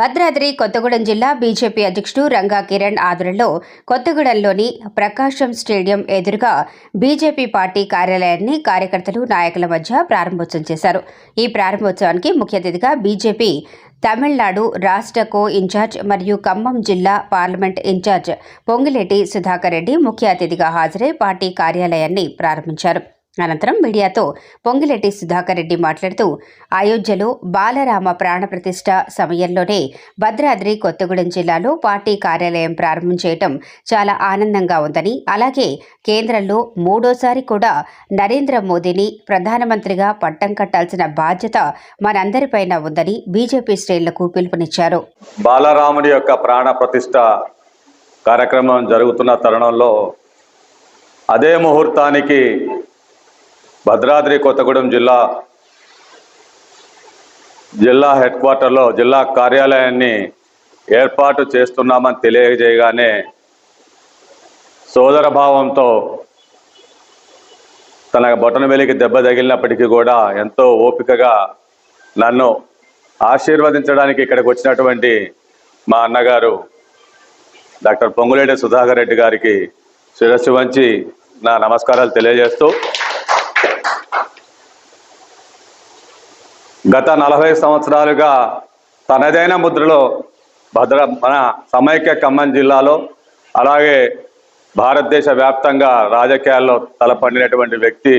భద్రాద్రి కొత్తగూడెం జిల్లా బీజేపీ అధ్యక్షుడు రంగా కిరణ్ ఆధ్వర్యంలో కొత్తగూడెంలోని ప్రకాశం స్టేడియం ఎదురుగా బీజేపీ పార్టీ కార్యాలయాన్ని కార్యకర్తలు నాయకుల మధ్య ప్రారంభోత్సవం చేశారు. ఈ ప్రారంభోత్సవానికి ముఖ్య అతిథిగా బీజేపీ తమిళనాడు రాష్ట్ర కో ఇన్ఛార్జ్ మరియు ఖమ్మం జిల్లా పార్లమెంట్ ఇన్ఛార్జ్ పొంగిలేటి సుధాకర్ రెడ్డి ముఖ్య అతిథిగా హాజరై పార్టీ కార్యాలయాన్ని ప్రారంభించారు. అనంతరం మీడియాతో పొంగిరెడ్డి సుధాకర్ రెడ్డి మాట్లాడుతూ అయోధ్యలో బాలరామ ప్రాణప్రతిష్ఠ సమయంలోనే భద్రాద్రి కొత్తగూడెం జిల్లాలో పార్టీ కార్యాలయం ప్రారంభం చేయటం చాలా ఆనందంగా ఉందని అలాగే కేంద్రంలో మూడోసారి కూడా నరేంద్ర మోదీని ప్రధానమంత్రిగా పట్టం కట్టాల్సిన బాధ్యత మనందరిపైన ఉందని బీజేపీ శ్రేణులకు పిలుపునిచ్చారు. బాలరాముడి యొక్క ప్రాణ ప్రతిష్ఠ కార్యక్రమం జరుగుతున్న తరుణంలో అదే ముహూర్తానికి భద్రాద్రి కొత్తగూడెం జిల్లా జిల్లా హెడ్ క్వార్టర్లో జిల్లా కార్యాలయాన్ని ఏర్పాటు చేస్తున్నామని తెలియజేయగానే సోదర భావంతో తన బొటనవెలికి దెబ్బ తగిలినప్పటికీ కూడా ఎంతో ఓపికగా నన్ను ఆశీర్వదించడానికి ఇక్కడికి వచ్చినటువంటి మా అన్నగారు డాక్టర్ పొంగులేటి సుధాకర్ రెడ్డి గారికి శిరస్సు వంచి నా నమస్కారాలు తెలియజేస్తూ గత నలభై సంవత్సరాలుగా తనదైన ముద్రలో భద్ర మన సమైక్య ఖమ్మం జిల్లాలో అలాగే భారతదేశ వ్యాప్తంగా రాజకీయాల్లో తలపండినటువంటి వ్యక్తి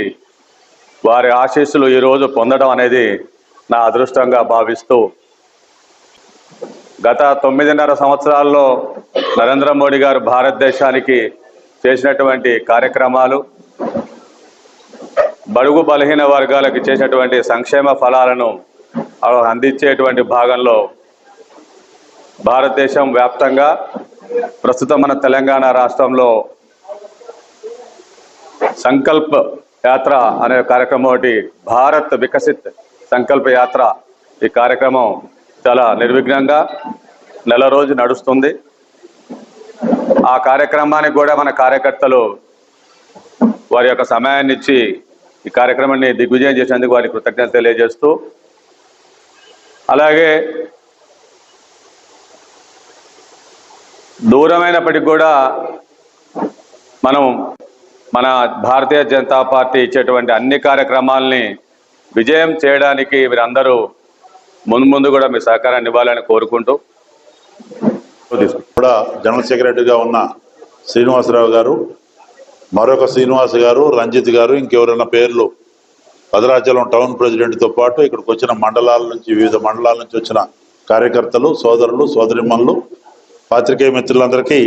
వారి ఆశీస్సులు ఈరోజు పొందడం అనేది నా అదృష్టంగా భావిస్తూ గత తొమ్మిదిన్నర సంవత్సరాల్లో నరేంద్ర మోడీ గారు భారతదేశానికి చేసినటువంటి కార్యక్రమాలు బడుగు బలహీన వర్గాలకు చేసినటువంటి సంక్షేమ ఫలాలను అందించేటువంటి భాగంలో భారతదేశం వ్యాప్తంగా ప్రస్తుతం మన తెలంగాణ రాష్ట్రంలో సంకల్ప్ యాత్ర అనే కార్యక్రమం ఒకటి భారత్ వికసిత్ సంకల్ప యాత్ర ఈ కార్యక్రమం చాలా నిర్విఘ్నంగా నెల రోజు నడుస్తుంది. ఆ కార్యక్రమానికి కూడా మన కార్యకర్తలు వారి యొక్క సమయాన్ని ఇచ్చి ఈ కార్యక్రమాన్ని దిగ్విజయం చేసినందుకు వారికి కృతజ్ఞతలు తెలియజేస్తూ అలాగే దూరమైనప్పటికీ కూడా మనం మన భారతీయ జనతా పార్టీ ఇచ్చేటువంటి అన్ని కార్యక్రమాల్ని విజయం చేయడానికి మీరందరూ ముందు ముందు కూడా మీ సహకారాన్ని ఇవ్వాలని కోరుకుంటూ కూడా జనరల్ సెక్రటరీగా ఉన్న శ్రీనివాసరావు గారు మరొక శ్రీనివాస్ గారు రంజిత్ గారు ఇంకెవరైనా పేర్లు. భద్రాచలం టౌన్ ప్రెసిడెంట్తో పాటు ఇక్కడికి వచ్చిన మండలాల నుంచి వివిధ మండలాల నుంచి వచ్చిన కార్యకర్తలు సోదరులు సోదరిమణులు పాత్రికేయ మిత్రులందరికీ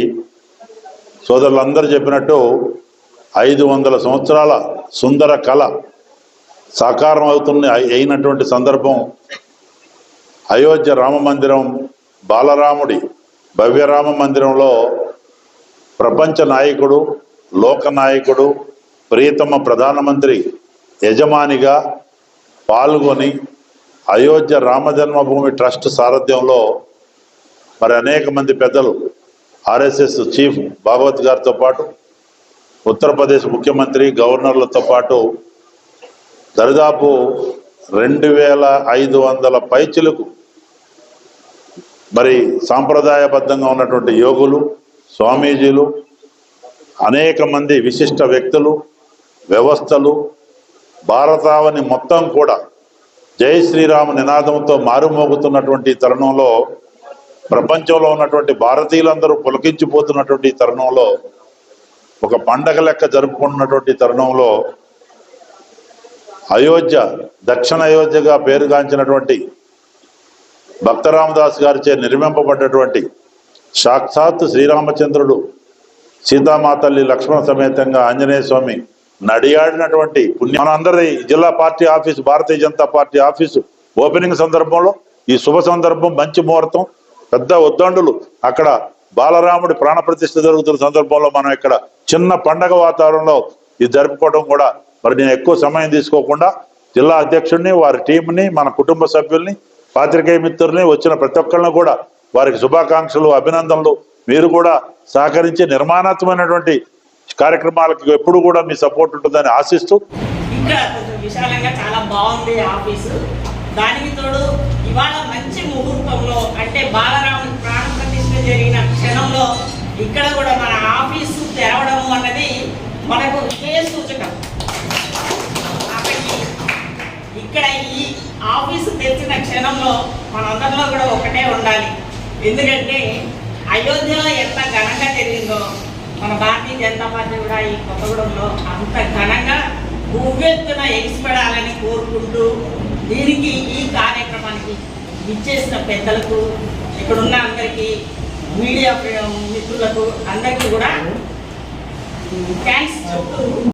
సోదరులందరూ చెప్పినట్టు ఐదు వందల సంవత్సరాల సుందర కళ సాకారం అవుతున్న అయినటువంటి సందర్భం. అయోధ్య రామ మందిరం బాలరాముడి భవ్యరామ మందిరంలో ప్రపంచ నాయకుడు లోకనాయకుడు ప్రియతమ ప్రధానమంత్రి యజమానిగా పాల్గొని అయోధ్య రామజన్మభూమి ట్రస్ట్ సారథ్యంలో మరి అనేక మంది పెద్దలు ఆర్ఎస్ఎస్ చీఫ్ భాగవత్ గారితో పాటు ఉత్తరప్రదేశ్ ముఖ్యమంత్రి గవర్నర్లతో పాటు దరిదాపు రెండు వేల ఐదు వందల పైచులకు మరి సాంప్రదాయబద్ధంగా ఉన్నటువంటి యోగులు స్వామీజీలు అనేక మంది విశిష్ట వ్యక్తులు వ్యవస్థలు భారతావని మొత్తం కూడా జై శ్రీరామ నినాదంతో మారుమోగుతున్నటువంటి తరుణంలో ప్రపంచంలో ఉన్నటువంటి భారతీయులందరూ పులకించిపోతున్నటువంటి తరుణంలో ఒక పండగ లెక్క జరుపుకుంటున్నటువంటి తరుణంలో అయోధ్య దక్షిణ అయోధ్యగా పేరుగాంచినటువంటి భక్తరామదాస్ గారిచే నిర్మింపబడ్డటువంటి సాక్షాత్ శ్రీరామచంద్రుడు సీతామాతల్లి లక్ష్మణ సమేతంగా ఆంజనేయ స్వామి నడియాడినటువంటి పుణ్య మనందరి జిల్లా party office Bharatiya Janata Party office opening సందర్భంలో ఈ శుభ సందర్భం మంచి ముహూర్తం పెద్ద ఉద్దండులు అక్కడ బాలరాముడి ప్రాణ ప్రతిష్ఠ జరుగుతున్న సందర్భంలో మనం ఇక్కడ చిన్న పండగ వాతావరణంలో ఇది జరుపుకోవడం కూడా మరి నేను ఎక్కువ సమయం తీసుకోకుండా జిల్లా అధ్యక్షుడిని వారి టీంని మన కుటుంబ సభ్యుల్ని పాత్రికేయ మిత్రుల్ని వచ్చిన ప్రతి ఒక్కరిని కూడా వారికి శుభాకాంక్షలు అభినందనలు మీరు కూడా సహకరించి నిర్మాణాత్మకమైనటువంటి కార్యక్రమాలకు ఎప్పుడు కూడా మీ సపోర్ట్ ఉంటుందని ఆశిస్తూ ఇంకా కొంచెం విశాలంగా చాలా బాగుంది ఆఫీసు. దానికి తోడు ఇవాళ మంచి ముహూర్తంలో అంటే బాలరాముని ప్రాణ ప్రతిష్ఠ జరిగిన క్షణంలో ఇక్కడ కూడా మన ఆఫీసు తెరవడం అన్నది మనకు ఇదే సూచకం. కాబట్టి ఇక్కడ ఈ ఆఫీసు తెరిచిన క్షణంలో మనందరిలో కూడా ఒకటే ఉండాలి. ఎందుకంటే అయోధ్యలో ఎంత ఘనంగా జరిగిందో మన భారతీయ జనతా పార్టీ కూడా ఈ కొత్తగూడెంలో అంత ఘనంగా ఉవ్వెత్తున ఎగిసిపడాలని కోరుకుంటూ దీనికి ఈ కార్యక్రమానికి ఇచ్చేసిన పెద్దలకు ఇక్కడున్న అందరికీ మీడియా మిత్రులకు అందరికీ కూడా థ్యాంక్స్ చెప్తూ